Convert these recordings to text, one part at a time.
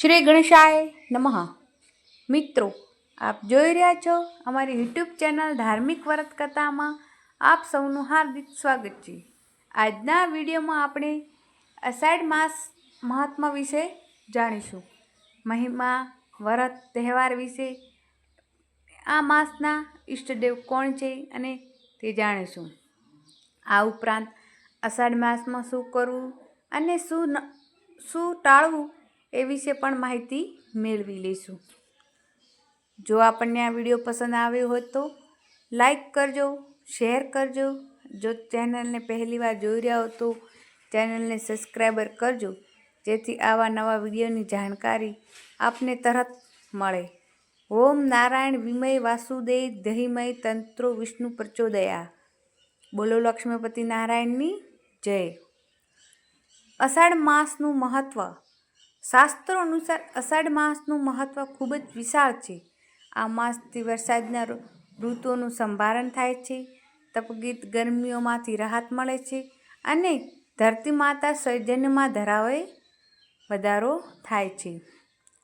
શ્રી ગણેશાય નમઃ. મિત્રો, આપ જોઈ રહ્યા છો અમારી યુટ્યુબ ચેનલ ધાર્મિક વ્રત કથામાં આપ સૌનું હાર્દિક સ્વાગત છે. આજના વિડીયોમાં આપણે અષાઢ માસ મહાત્મા વિશે જાણીશું. મહિમા, વ્રત, તહેવાર વિશે આ માસના ઈષ્ટદેવ કોણ છે અને તે જાણીશું. આ ઉપરાંત અષાઢ માસમાં શું કરવું અને શું શું ટાળવું એ વિશે પણ માહિતી મેળવી લઈશું. જો આપણને આ વીડિયો પસંદ આવ્યો હોય તો લાઈક કરજો, શેર કરજો. જો ચેનલને પહેલીવાર જોઈ રહ્યા હો તો ચેનલને સબસ્ક્રાઈબર કરજો, જેથી આવા નવા વિડીયોની જાણકારી આપને તરત મળે. ઓમ નારાયણ વિમય વાસુદેવ દહીમય તંત્રો વિષ્ણુ પ્રચોદયા. બોલો લક્ષ્મીપતિ નારાયણની જય. અષાઢ માસનું મહત્ત્વ શાસ્ત્રો અનુસાર અષાઢ માસનું મહત્ત્વ ખૂબ જ વિશાળ છે. આ માસથી વરસાદના ઋતુઓનું સંભારણ થાય છે. તપગીત ગરમીઓમાંથી રાહત મળે છે અને ધરતી માતા સૌજન્યમાં ધરાવે વધારો થાય છે.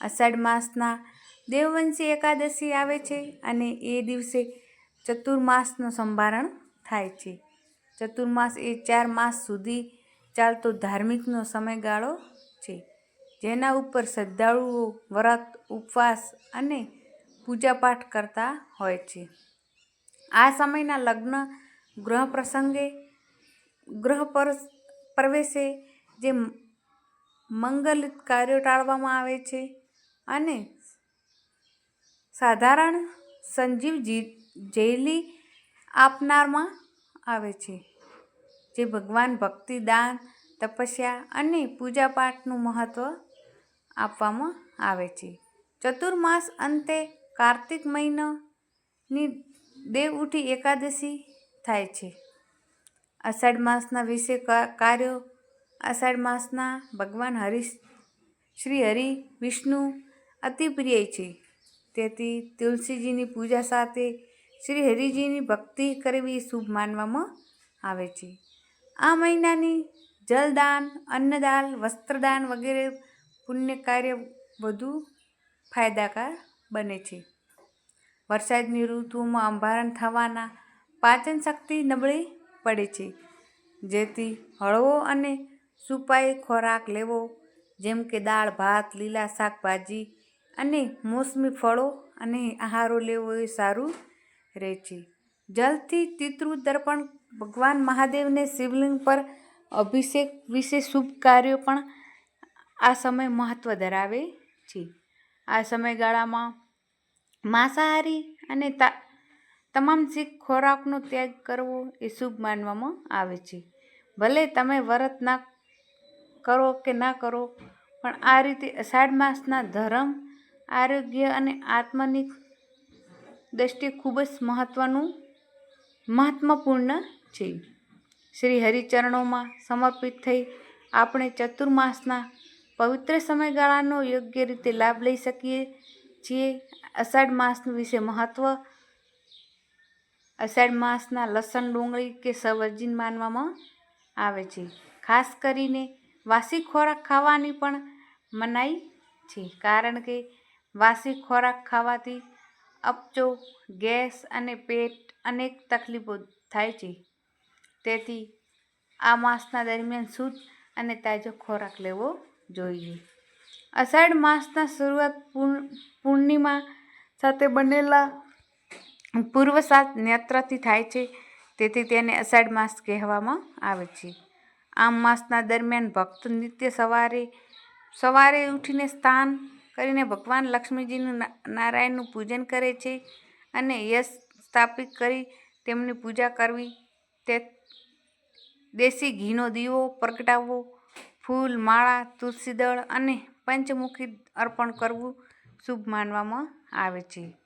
અષાઢ માસના દેવવંશી એકાદશી આવે છે અને એ દિવસે ચતુર્માસનું સંભારણ થાય છે. ચતુર્માસ એ ચાર માસ સુધી ચાલતો ધાર્મિકનો સમયગાળો છે. જેના ઉપર શ્રદ્ધાળુઓ, વ્રત, ઉપવાસ અને પૂજાપાઠ કરતા હોય છે. આ સમયના લગ્ન ગ્રહ પ્રસંગે ગ્રહ પર પ્રવેશે જે મંગલ કાર્યો ટાળવામાં આવે છે અને સાધારણ સંજીવ જેલી આપનારમાં આવે છે, જે ભગવાન ભક્તિ દાન તપસ્યા અને પૂજાપાઠનું મહત્ત્વ આપવામાં આવે છે. ચતુર્માસ અંતે કાર્તિક મહિનાની દેવ ઉઠી એકાદશી થાય છે. અષાઢ માસના વિશે કાર્યો. અષાઢ માસના ભગવાન હરિ શ્રી હરિ, વિષ્ણુ અતિ પ્રિય છે. તેથી તુલસીજીની પૂજા સાથે શ્રી હરિજીની ભક્તિ કરવી શુભ માનવામાં આવે છે. આ મહિનાની જલદાન, અન્નદાન, વસ્ત્રદાન વગેરે પુણ્ય કાર્ય વધુ ફાયદાકાર બને છે. વરસાદની ઋતુમાં અંભારણ થવાના પાચન શક્તિ નબળી પડે છે. જેથી હળવો અને સુપાઈ ખોરાક લેવો, જેમ કે દાળ, ભાત, લીલા શાકભાજી અને મોસમી ફળો અને આહારો લેવો એ સારું રહે છે. જલથી પિતૃ દર્પણ ભગવાન મહાદેવને શિવલિંગ પર અભિષેક વિશે શુભ કાર્યો પણ આ સમય મહત્ત્વ ધરાવે છે. આ સમયગાળામાં માંસાહારી અને તમામ શીખ ખોરાકનો ત્યાગ કરવો એ શુભ માનવામાં આવે છે. ભલે તમે વ્રત ના કરો કે ના કરો, પણ આ રીતે અષાઢ માસના ધર્મ, આરોગ્ય અને આત્મની દ્રષ્ટિએ ખૂબ જ મહત્ત્વનું મહત્ત્વપૂર્ણ છે. શ્રી હરિચરણોમાં સમર્પિત થઈ આપણે ચતુર્માસના પવિત્ર સમયગાળાનો યોગ્ય રીતે લાભ લઈ શકીએ છીએ. અષાઢ માસનું વિશે મહત્ત્વ અષાઢ માસના લસણ, ડુંગળી કે સવર્જિન માનવામાં આવે છે. ખાસ કરીને વાસી ખોરાક ખાવાની પણ મનાઈ છે. કારણ કે વાસી ખોરાક ખાવાથી અપચો, ગેસ અને પેટ અનેક તકલીફો થાય છે. તેથી આ માસના દરમિયાન શુદ્ધ અને તાજો ખોરાક લેવો જોઈએ. અષાઢ માસના શરૂઆત પૂર્ણ, પૂર્ણિમા સાથે બનેલા પૂર્વ સાત નેત્રથી થાય છે. તેથી તેને અષાઢ માસ કહેવામાં આવે છે. આ માસના દરમિયાન ભક્ત નિત્ય સવારે સવારે ઉઠીને સ્નાન કરીને ભગવાન લક્ષ્મીજીનું નારાયણનું પૂજન કરે છે અને યશ સ્થાપિત કરી તેમની પૂજા કરવી. તે દેશી ઘીનો દીવો પ્રગટાવવો ફૂલ, માળા તુલસીદળ અને પંચમુખી અર્પણ કરવું શુભ માનવામાં આવે છે.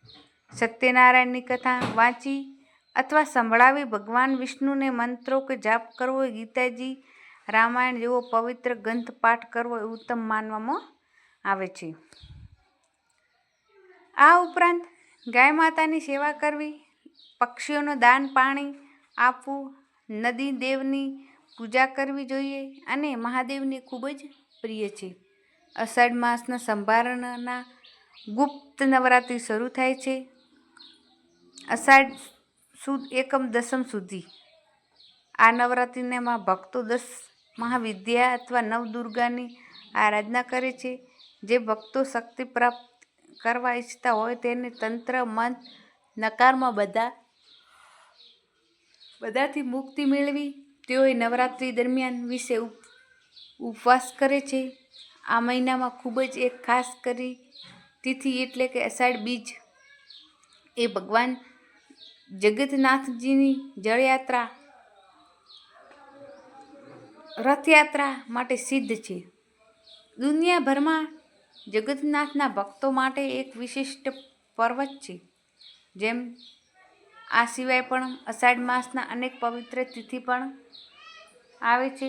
સત્યનારાયણની કથા વાંચી અથવા સંભળાવી ભગવાન વિષ્ણુને મંત્રો કે જાપ કરવો, ગીતાજી રામાયણ જેવો પવિત્ર ગ્રંથ પાઠ કરવો એ ઉત્તમ માનવામાં આવે છે. આ ઉપરાંત ગાય માતાની સેવા કરવી, પક્ષીઓનું દાન પાણી આપવું, નદી દેવની પૂજા કરવી જોઈએ અને મહાદેવને ખૂબ જ પ્રિય છે. અષાઢ માસના સંભારણના ગુપ્ત નવરાત્રિ શરૂ થાય છે. અષાઢ સુદ એકમ દસમ સુધી. આ નવરાત્રિમાં ભક્તો દસ મહાવિદ્યા અથવા નવદુર્ગાની આરાધના કરે છે. જે ભક્તો શક્તિ પ્રાપ્ત કરવા ઈચ્છતા હોય તેને તંત્ર મન નકારમાં બધા, બધાથી મુક્તિ મેળવી તેઓએ નવરાત્રિ દરમિયાન વિશે ઉપ, ઉપવાસ કરે છે. આ મહિનામાં ખૂબ જ એક ખાસ કરી તિથિ એટલે કે અષાઢ બીજ. એ ભગવાન જગતનાથજીની જળયાત્રા, રથયાત્રા માટે સિદ્ધ છે. દુનિયાભરમાં જગતનાથના ભક્તો માટે એક વિશિષ્ટ પર્વત છે, જેમ આ સિવાય પણ અષાઢ માસના અનેક પવિત્ર તિથિ પણ આવે છે.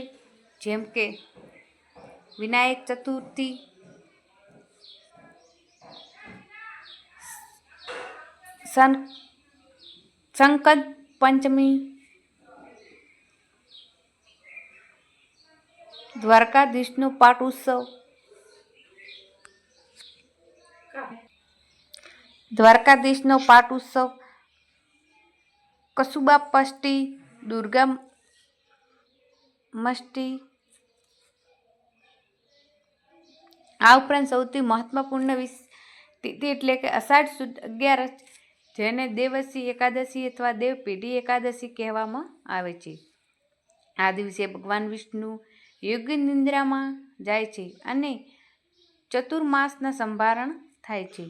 જેમ કે વિનાયક ચતુર્થી સન સંકટ પંચમી, દ્વારકાધીશનો પાટ ઉત્સવ. દ્વારકાધીશનો પાટ ઉત્સવ કસુબા પષ્ટી દુર્ગા મષ્ટી આ ઉપરાંત સૌથી મહત્વપૂર્ણ તિથિ એટલે કે અષાઢ સુદ અગિયારસ જેને દેવસી એકાદશી અથવા દેવપેઢી એકાદશી કહેવામાં આવે છે. આ દિવસે ભગવાન વિષ્ણુ યોગ્ય નિંદ્રામાં જાય છે અને ચતુર્માસના સંભારણ થાય છે.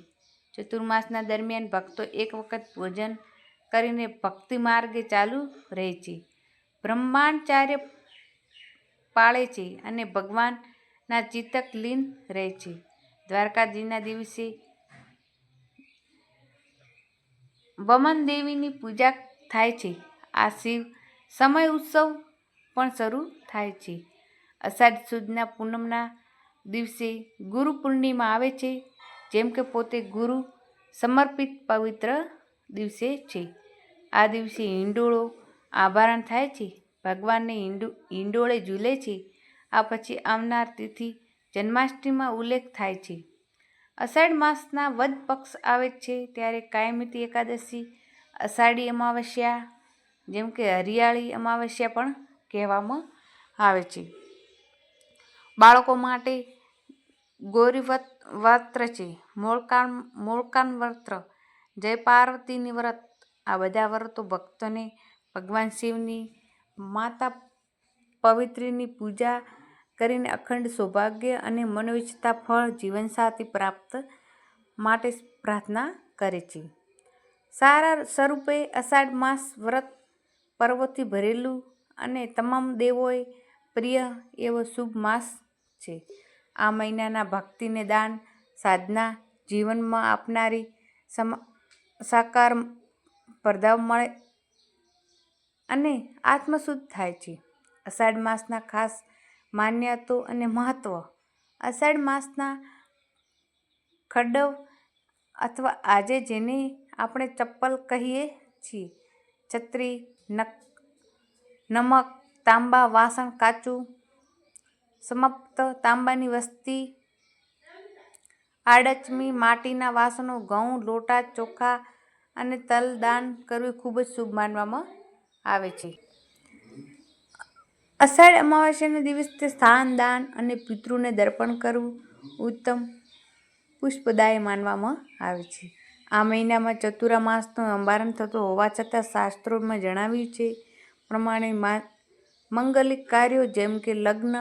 ચતુર્માસના દરમિયાન ભક્તો એક વખત ભોજન કરીને ભક્તિ માર્ગે ચાલુ રહે છે. બ્રહ્માંડચાર્ય પાળે છે અને ભગવાનના ચિતક લીન રહે છે. દ્વારકાજીના દિવસે વમન દેવીની પૂજા થાય છે. આ શિવ સમય ઉત્સવ પણ શરૂ થાય છે. અષાઢ સુદના પૂનમના દિવસે ગુરુ પૂર્ણિમા આવે છે, જેમ કે પોતે ગુરુ સમર્પિત પવિત્ર દિવસે છે. આ દિવસે હિંડોળો આભારણ થાય છે. ભગવાનને હિંડો હિંડોળે ઝૂલે છે. આ પછી આવનાર તિથિ જન્માષ્ટમીમાં ઉલ્લેખ થાય છે. અષાઢ માસના વદ પક્ષ આવે છે ત્યારે કાયમિતી એકાદશી અષાઢી અમાવસ્યા જેમ કે હરિયાળી અમાવસ્યા પણ કહેવામાં આવે છે. બાળકો માટે ગૌરીવત વ્રત છે. મોળકાન મોળકાન વ્રત જય પાર્વતીની વ્રત આ બધા વ્રતો ભક્તોને ભગવાન શિવની માતા પવિત્રીની પૂજા કરીને અખંડ સૌભાગ્ય અને મનોવિચ્છતા ફળ જીવનસાથી પ્રાપ્ત માટે પ્રાર્થના કરે છે. સારા સ્વરૂપે અષાઢ માસ વ્રત પર્વથી ભરેલું અને તમામ દેવોએ પ્રિય એવો શુભ માસ છે. આ મહિનાના ભક્તિને દાન, સાધના, જીવનમાં આપનારી સમા સાકાર પ્રભાવ મળે અને આત્મશુદ્ધ થાય છે. અષાઢ માસના ખાસ માન્યતો અને મહત્ત્વ અષાઢ માસના ખડવ અથવા આજે જેને આપણે ચપ્પલ કહીએ છીએ. છત્રી, નક, નમક, તાંબા, વાસણ, કાચું, સમાપ્ત તાંબાની વસ્તી, આડચમી, માટીના વાસણો, ઘઉં, લોટા, ચોખા અને તલ દાન કરવું ખૂબ જ શુભ માનવામાં આવે છે. અષાઢ અમાવાસ્યાના દિવસે સ્થાન દાન અને પિતૃને દર્પણ કરવું ઉત્તમ પુષ્પદાય માનવામાં આવે છે. આ મહિનામાં ચતુરા માસનો અંબારણ થતો હોવા છતાં શાસ્ત્રોમાં જણાવ્યું છે પ્રમાણે મંગલિક કાર્યો જેમ કે લગ્ન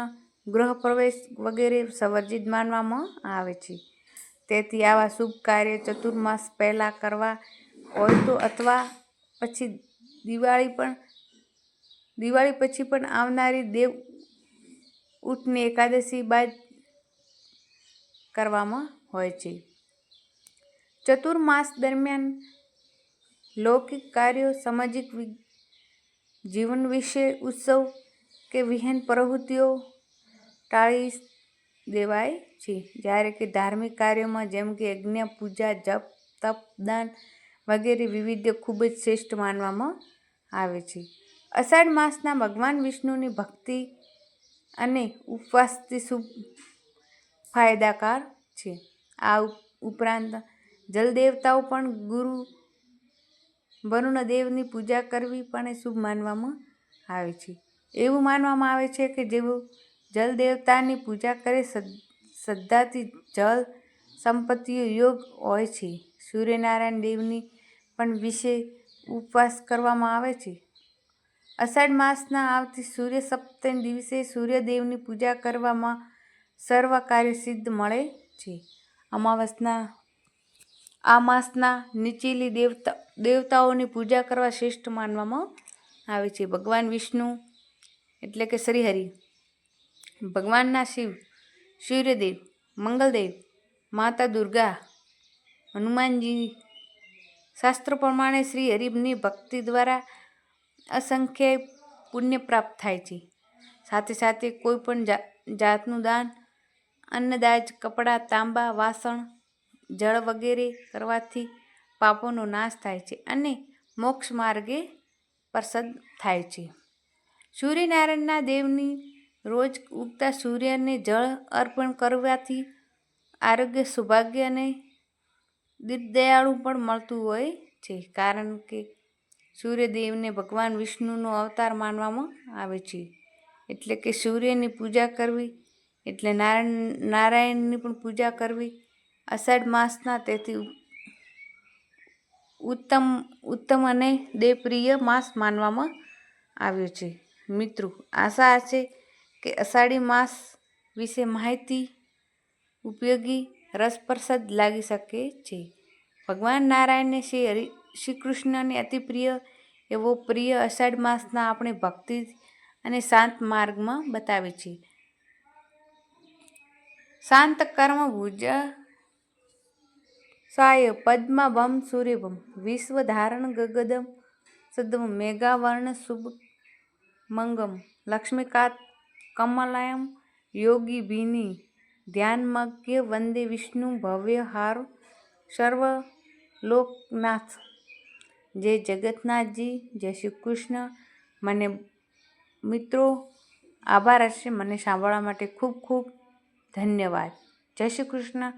ગૃહપ્રવેશ વગેરે સવર્જિત માનવામાં આવે છે. તેથી આવા શુભ કાર્ય ચતુર્માસ પહેલાં કરવા હોય તો અથવા પછી દિવાળી પણ, દિવાળી પછી પણ આવનારી દેવ ઉઠની એકાદશી બાદ કરવામાં હોય છે. ચતુર્માસ દરમિયાન લૌકિક કાર્યો, સામાજિક જીવન વિશે ઉત્સવ કે વિહેન પ્રવૃત્તિઓ ટાળી દેવાય છે. જ્યારે કે ધાર્મિક કાર્યોમાં જેમ કે યજ્ઞ, પૂજા, જપ, તપ, દાન વગેરે વિવિધ ખૂબ જ શ્રેષ્ઠ માનવામાં આવે છે. અષાઢ માસના ભગવાન વિષ્ણુની ભક્તિ અને ઉપવાસથી શુભ ફાયદાકાર છે. આ ઉપરાંત જલદેવતાઓ પણ ગુરુ વરુણદેવની પૂજા કરવી પણ શુભ માનવામાં આવે છે. એવું માનવામાં આવે છે કે જેઓ જલદેવતાની પૂજા કરે શ્રદ્ધાથી જલ સંપત્તિઓ યોગ હોય છે. સૂર્યનારાયણ દેવની પણ વિશે ઉપવાસ કરવામાં આવે છે. અષાઢ માસના આવતી સૂર્ય સપ્તમ દિવસે સૂર્યદેવની પૂજા કરવામાં સર્વ કાર્ય સિદ્ધ મળે છે. અમાવસના, આ માસના નીચેલી દેવતા, દેવતાઓની પૂજા કરવા શ્રેષ્ઠ માનવામાં આવે છે. ભગવાન વિષ્ણુ એટલે કે શ્રીહરિ, ભગવાનના શિવ, સૂર્યદેવ, મંગલદેવ, માતા દુર્ગા, હનુમાનજી શાસ્ત્રો પ્રમાણે શ્રી હરિની ભક્તિ દ્વારા અસંખ્ય પુણ્ય પ્રાપ્ત થાય છે. સાથે સાથે કોઈ પણ જા, જાતનું દાન અન્નદાજ કપડાં, તાંબા, વાસણ, જળ વગેરે કરવાથી પાપોનો નાશ થાય છે અને મોક્ષ માર્ગે પ્રસદ થાય છે. સૂર્યનારાયણના દેવની રોજ ઉગતા સૂર્યને જળ અર્પણ કરવાથી આરોગ્ય, સૌભાગ્ય અને દીર્ઘદયાળુ પણ મળતું હોય છે, કારણ કે સૂર્યદેવને ભગવાન વિષ્ણુનો અવતાર માનવામાં આવે છે. એટલે કે સૂર્યની પૂજા કરવી, એટલે નારાયણ, નારાયણની પણ પૂજા કરવી અષાઢ માસના તેથી ઉત્તમ ઉત્તમ અને દેવપ્રિય માસ માનવામાં આવ્યો છે. મિત્રો, આશા છે કે અષાઢી માસ વિશે માહિતી ઉપયોગી રસપ્રસદ લાગી શકે છે. ભગવાન નારાયણને શ્રી હરિ, શ્રી કૃષ્ણને અતિ પ્રિય એવો પ્રિય અષાઢ માસના આપણે ભક્તિ અને શાંત માર્ગમાં બતાવે છે. શાંત કર્મ ભુજ સાય પદ્માભમ સૂર્યભમ વિશ્વ ધારણ ગગદમ સદમ મેઘાવર્ણ શુભ મંગમ. લક્ષ્મીકાંત કમલાયમ યોગી ભીની ધ્યાનમગ્ય વંદે વિષ્ણુ ભવ્ય હાર સર્વ લોકનાથ જય જગન્નાથજી, જય શ્રી કૃષ્ણ. મને મિત્રો, આભાર હશે. મને સાંભળવા માટે ખૂબ ખૂબ ધન્યવાદ. જય શ્રી કૃષ્ણ.